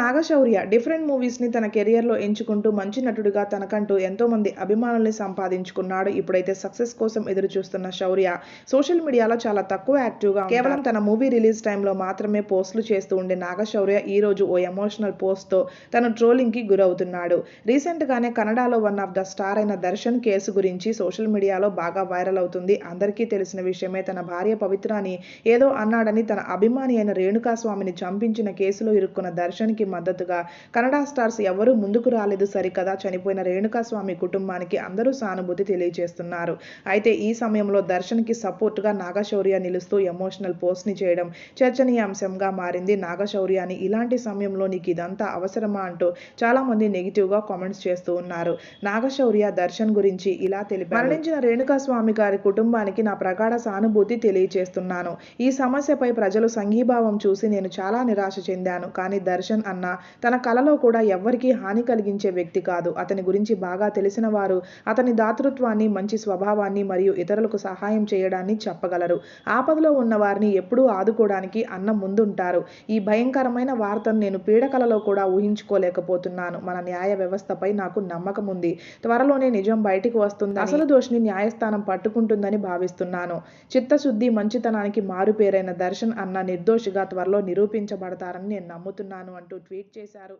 Naga Shaurya different మూవీస్ని తన కెరియర్లో ఎంచుకుంటూ మంచి నటుడిగా తనకంటూ ఎంతోమంది అభిమానుల్ని సంపాదించుకున్నాడు. ఇప్పుడైతే సక్సెస్ కోసం ఎదురు చూస్తున్న శౌర్య సోషల్ మీడియాలో చాలా తక్కువ యాక్టివ్గా కేవలం తన మూవీ రిలీజ్ టైంలో మాత్రమే పోస్టులు చేస్తూ ఉండే నాగశౌర్య ఈ రోజు ఓ ఎమోషనల్ పోస్ట్తో తన ట్రోలింగ్కి గురవుతున్నాడు. రీసెంట్గానే కన్నడలో వన్ ఆఫ్ ద స్టార్ అయిన దర్శన్ కేసు గురించి సోషల్ మీడియాలో బాగా వైరల్ అవుతుంది. అందరికీ తెలిసిన విషయమే తన భార్య పవిత్రాని ఏదో అన్నాడని తన అభిమాని అయిన రేణుకాస్వామిని చంపించిన కేసులో ఇరుక్కున్న దర్శన్కి మద్దతుగా. కన్నడ స్టార్స్ ఎవరూ ముందుకు రాలేదు సరికదా. చనిపోయిన రేణుకాస్వామి కుటుంబానికి అందరూ సానుభూతి తెలియజేస్తున్నారు. అయితే ఈ సమయంలో దర్శన్కి సపోర్ట్గా నాగశౌర్య నిలుస్తూ ఎమోషనల్ పోస్ట్ని చేయడం చర్చనీయాంశంగా మారింది నాగశౌర్యని ఇలాంటి సమయంలో నీకు ఇదంతా అవసరమా అంటూ చాలామంది నెగిటివ్గా కామెంట్స్ చేస్తూ ఉన్నారు. నాగశౌర్య దర్శన్ గురించి ఇలా తెలిపారు. మరణించిన రేణుకాస్వామి గారి కుటుంబానికి నా ప్రగాఢ సానుభూతి తెలియజేస్తున్నాను. ఈ సమస్యపై ప్రజలు సంఘీభావం చూసి నేను చాలా నిరాశ చెందాను. కానీ దర్శన్ అన్న. తన కలలో కూడా ఎవ్వరికీ హాని కలిగించే వ్యక్తి కాదు. అతని గురించి బాగా తెలిసిన వారు అతని దాతృత్వాన్ని మంచి స్వభావాన్ని మరియు ఇతరులకు సహాయం చేయడాన్ని చెప్పగలరు. ఆపదలో ఉన్న వారిని ఎప్పుడూ ఆదుకోవడానికి అన్న ముందుంటారు. ఈ భయంకరమైన వార్తను నేను పీడకలలో కూడా ఊహించుకోలేకపోతున్నాను. మన న్యాయ వ్యవస్థపై నాకు నమ్మకం ఉంది. త్వరలోనే నిజం బయటికి వస్తుంది అసలు దోషిని న్యాయస్థానం పట్టుకుంటుందని భావిస్తున్నాను. చిత్తశుద్ధి మంచితనానికి మారుపేరైన దర్శన్ అన్న నిర్దోషిగా త్వరలో నిరూపించబడతారని నేను నమ్ముతున్నాను అంటూ ట్వీట్ చేశారు.